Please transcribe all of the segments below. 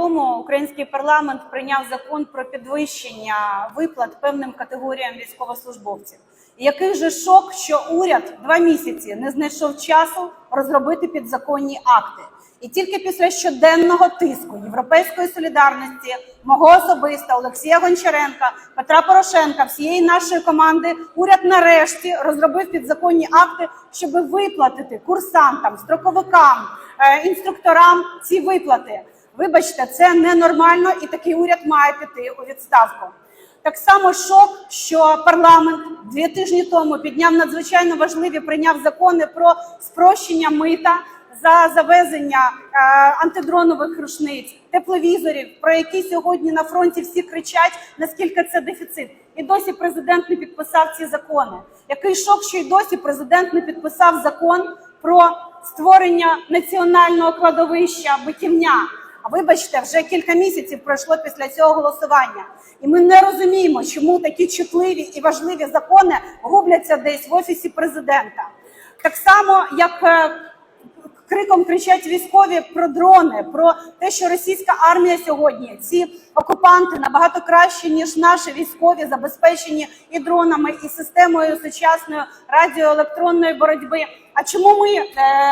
тому український парламент прийняв закон про підвищення виплат певним категоріям військовослужбовців. Який же шок, що уряд два місяці не знайшов часу розробити підзаконні акти. І тільки після щоденного тиску Європейської солідарності, мого особисто Олексія Гончаренка, Петра Порошенка, всієї нашої команди, уряд нарешті розробив підзаконні акти, щоб виплатити курсантам, строковикам, е, інструкторам ці виплати. Вибачте, це ненормально, і такий уряд має піти у відставку. Так само шок, що парламент дві тижні тому підняв надзвичайно важливі прийняв закони про спрощення мита за завезення е, антидронових рушниць, тепловізорів, про які сьогодні на фронті всі кричать, наскільки це дефіцит. І досі президент не підписав ці закони. Який шок, що й досі президент не підписав закон про створення національного кладовища Биківня. Вибачте, вже кілька місяців пройшло після цього голосування, і ми не розуміємо, чому такі чутливі і важливі закони губляться десь в офісі президента. Так само, як е, криком кричать військові про дрони, про те, що російська армія сьогодні ці окупанти набагато краще ніж наші військові забезпечені і дронами, і системою сучасної радіоелектронної боротьби. А чому ми е,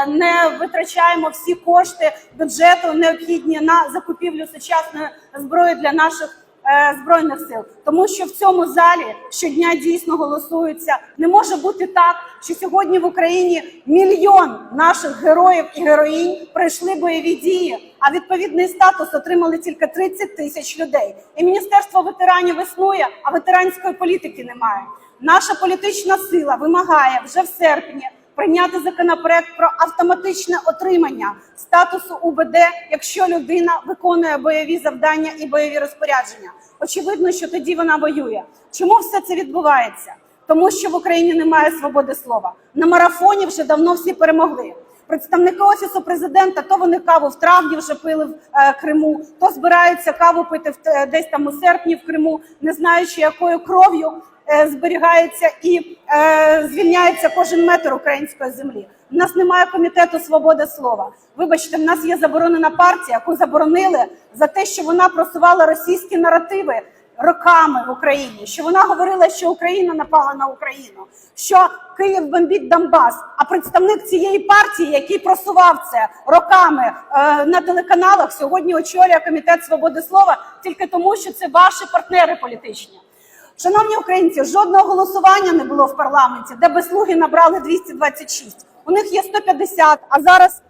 не витрачаємо всі кошти бюджету необхідні на закупівлю сучасної зброї для наших? Е, збройних сил, тому що в цьому залі щодня дійсно голосуються. Не може бути так, що сьогодні в Україні мільйон наших героїв і героїнь пройшли бойові дії, а відповідний статус отримали тільки 30 тисяч людей. І міністерство ветеранів існує, а ветеранської політики немає. Наша політична сила вимагає вже в серпні прийняти законопроект про автоматичне отримання статусу УБД, якщо людина виконує бойові завдання і бойові розпорядження. Очевидно, що тоді вона воює. Чому все це відбувається? Тому що в Україні немає свободи слова. На марафоні вже давно всі перемогли. Представники офісу президента то вони каву в травні вже пили в е, Криму, то збираються каву пити в е, десь там у серпні в Криму, не знаючи якою кров'ю зберігається і е, звільняється кожен метр української землі. У нас немає комітету свободи слова. Вибачте, в нас є заборонена партія, яку заборонили за те, що вона просувала російські наративи роками в Україні. Що вона говорила, що Україна напала на Україну, що Київ бомбить Донбас. А представник цієї партії, який просував це роками е, на телеканалах, сьогодні очолює комітет свободи слова тільки тому, що це ваші партнери політичні. Шановні українці, жодного голосування не було в парламенті, де би слуги набрали 226. У них є 150, а зараз